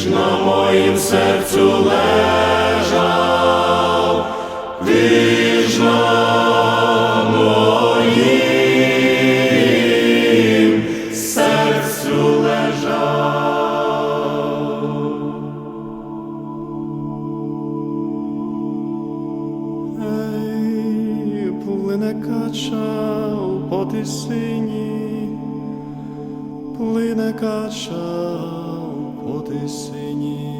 ж на моїм серцю лежав, ти на моїм серцю лежав. Ей, плине кача по тисині, плине кача сині.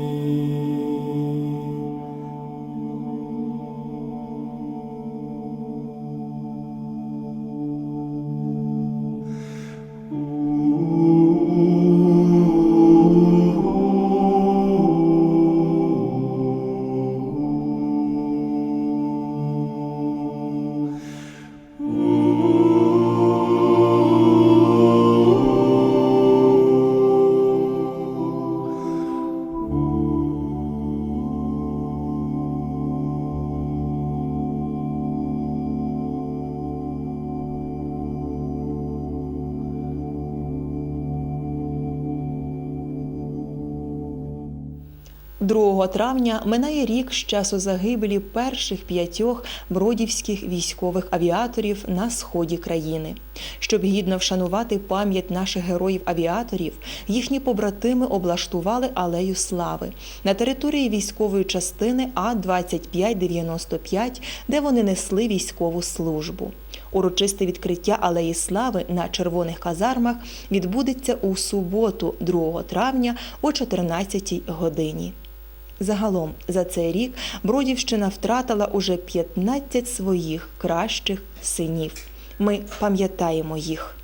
2 травня минає рік з часу загибелі перших п'ятьох бродівських військових авіаторів на сході країни. Щоб гідно вшанувати пам'ять наших героїв-авіаторів, їхні побратими облаштували алею слави на території військової частини А 2595 де вони несли військову службу. Урочисте відкриття алеї слави на червоних казармах відбудеться у суботу, 2 травня о 14 годині. Загалом за цей рік Бродівщина втратила уже 15 своїх кращих синів. Ми пам'ятаємо їх.